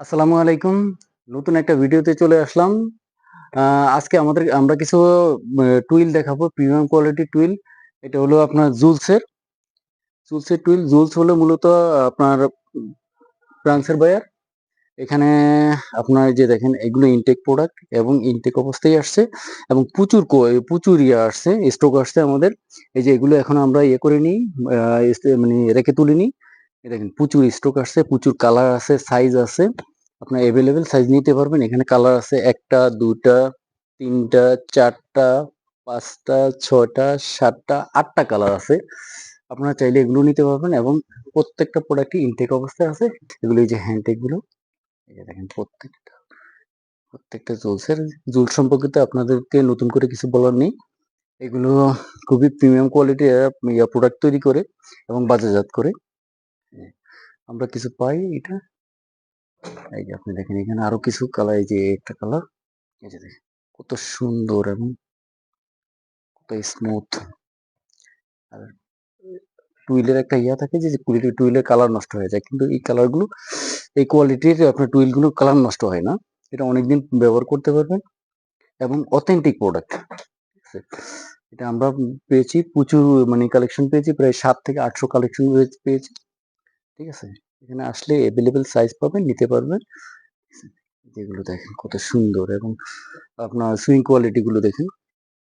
আসসালামু আলাইকুম। নতুন একটা ভিডিওতে চলে আসলাম। আজকে আমাদের, আমরা কিছু টুইল দেখাবো প্রিমিয়াম কোয়ালিটি টুইল এটা হলো আপনার জুলসের জুলসের টুইল জুলস হলো মূলত আপনার ফ্রান্সের বায়ার এখানে আপনার যে দেখেন, এগুলো ইনটেক প্রোডাক্ট এবং ইনটেক অবস্থায় আসছে এবং প্রচুর প্রচুর ইয়ে আসছে স্টক আসছে আমাদের। এই যে এগুলো এখন আমরা ইয়ে করে নিই মানে রেখে তুলিনি দেখেন, প্রচুর স্টক আসছে, প্রচুর কালার আছে সাইজ আছে। আপনার অ্যাভেলেবেল সাইজ নিতে পারবেন। এখানে কালার আছে একটা দুটা তিনটা, চারটা, পাঁচটা ছটা সাতটা, আটটা কালার আছে। আপনারা চাইলে এগুলো নিতে পারবেন এবং প্রত্যেকটা প্রোডাক্টই ইনটেক অবস্থায় আছে। এগুলো এই যে হ্যান্ডটেকগুলো, এই যে দেখেন প্রত্যেকটা প্রত্যেকটা জুলসের জুল সম্পর্কিত আপনাদেরকে নতুন করে কিছু বলার নেই। এগুলো খুবই প্রিমিয়াম কোয়ালিটির প্রোডাক্ট তৈরি করে এবং বাজারজাত করে। আমরা কিছু পাই এটা। এই যে আপনি দেখেন এখানে আরও কিছু কালার, এই যে একটা কালার, এই যে দেখেন কত সুন্দর এবং কত স্মুথ আর টুইলের একটা ইয়া থাকে যে কুড়িটি টুইলের কালার নষ্ট হয়ে যায়, কিন্তু এই কালারগুলো, এই কোয়ালিটির আপনার টুইলগুলো কালার নষ্ট হয় না। এটা অনেকদিন ব্যবহার করতে পারবেন এবং অথেন্টিক প্রোডাক্ট এটা আমরা পেয়েছি, প্রচুর মানে কালেকশন পেয়েছি, প্রায় সাত থেকে আটশো কালেকশন পেয়েছি। ঠিক আছে? এখানে আসলে অ্যাভেলেবেল সাইজ পাবেন, নিতে পারবেন। যেগুলো দেখেন কত সুন্দর এবং আপনার সুইং কোয়ালিটি গুলো দেখেন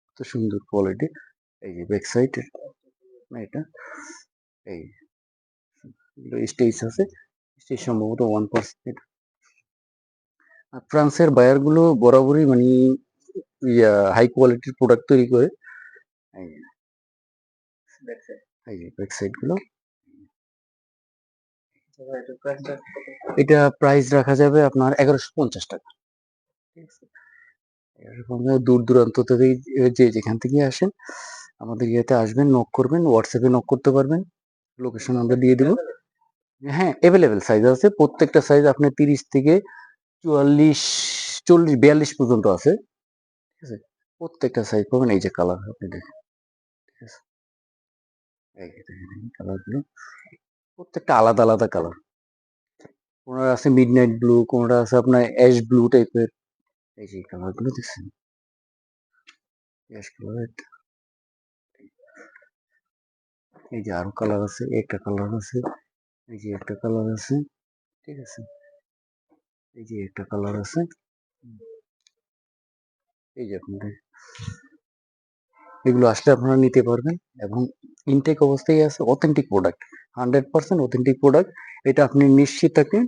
কত সুন্দর কোয়ালিটি এই যে ব্যাক সাইড এটা? এই স্টেজ আছে স্টেজ সম্ভবত ওয়ান পার্সেন্ট আর ফ্রান্সের বায়ারগুলো বরাবরই মানে ইয়া হাই কোয়ালিটির প্রোডাক্ট তৈরি করে। এই যে ব্যাক সাইডগুলো। এটা প্রাইস রাখা যাবে আপনার এগারোশো পঞ্চাশ টাকা। দূর দূরান্ত থেকে যে যেখান থেকে আসেন, আমাদের ইয়েতে আসবেন নক করবেন হোয়াটসঅ্যাপে নক করতে পারবেন। লোকেশন আমরা দিয়ে দিব। হ্যাঁ অ্যাভেলেবেল সাইজ আছে। প্রত্যেকটা সাইজ আপনার তিরিশ থেকে চুয়াল্লিশ, চল্লিশ, বিয়াল্লিশ পর্যন্ত আছে। ঠিক আছে? প্রত্যেকটা সাইজ পাবেন। এই যে কালার আপনি দেখেন। ঠিক আছে? কালারগুলো প্রত্যেকটা আলাদা আলাদা কালার কোনটা আছে মিড নাইট ব্লু কোনটা আছে আপনার অ্যাশ ব্লু টাইপের এই যে কালারগুলো দেখছেন? অ্যাশ এই যে আরও কালার আছে, একটা কালার আছে। এই যে একটা কালার আছে, ঠিক আছে? এই যে একটা কালার আছে। এই যে আপনাদের এগুলো আসলে আপনারা নিতে পারবেন এবং ইনটেক অবস্থায় আছে authentic product hundred percent authentic product এটা আপনি নিশ্চিত থাকেন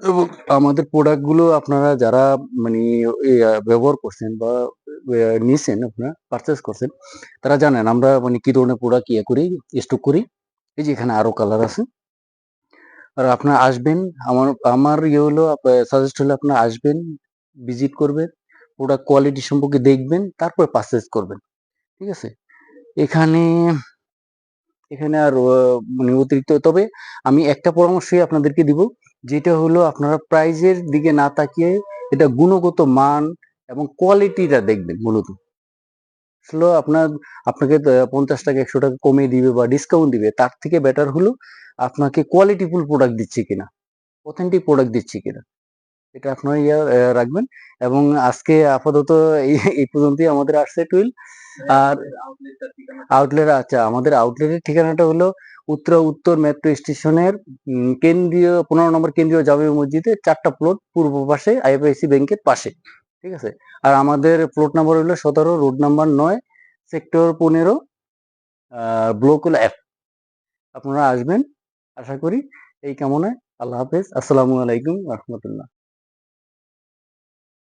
এবং আমাদের প্রোডাক্টগুলো আপনারা যারা মানে ব্যবহার করছেন বা নিছেন আপনারা পারচেস করছেন, তারা জানেন আমরা মানে কি ধরনের প্রোডাক্ট ইয়ে করি স্টক করি। এই যে এখানে আরও কালার আছে। আর আপনারা আসবেন, আমার আমার ইয়ে হলো সাজেস্ট হলো আপনারা আসবেন ভিজিট করবেন প্রোডাক্ট কোয়ালিটি সম্পর্কে দেখবেন, তারপর পারচেস করবেন। ঠিক আছে? এখানে এখানে আর মানে অতিরিক্ত, তবে আমি একটা পরামর্শই আপনাদেরকে দিব, যেটা হলো আপনারা প্রাইজের দিকে না তাকিয়ে এটা গুণগত মান এবং কোয়ালিটিটা দেখবেন মূলত। আসলে আপনার, আপনাকে পঞ্চাশ টাকা, একশো টাকা কমিয়ে দিবে বা ডিসকাউন্ট দিবে, তার থেকে বেটার হলো আপনাকে কোয়ালিটিফুল প্রোডাক্ট দিচ্ছে কিনা অথেন্টিক প্রোডাক্ট দিচ্ছে কিনা, এটা আপনারা ইয়া রাখবেন। এবং আজকে আপাতত এই পর্যন্তই আমাদের আসছে টুইল আর আউটলেট আচ্ছা আমাদের আউটলেটের ঠিকানাটা হলো উত্তরা, উত্তর মেট্রো স্টেশনের কেন্দ্রীয়, পনেরো নম্বর কেন্দ্রীয় জামে মসজিদে চারটা প্লট পূর্ব পাশে, আইএফআইসি ব্যাংকের পাশে, ঠিক আছে? আর আমাদের প্লট নাম্বার হলো সতেরো রোড নাম্বার নয় সেক্টর পনেরো ব্লক হলো এফ আপনারা আসবেন, আশা করি এই কামনায় আল্লাহ হাফেজ। আসসালামু আলাইকুম রহমতুল্লাহ।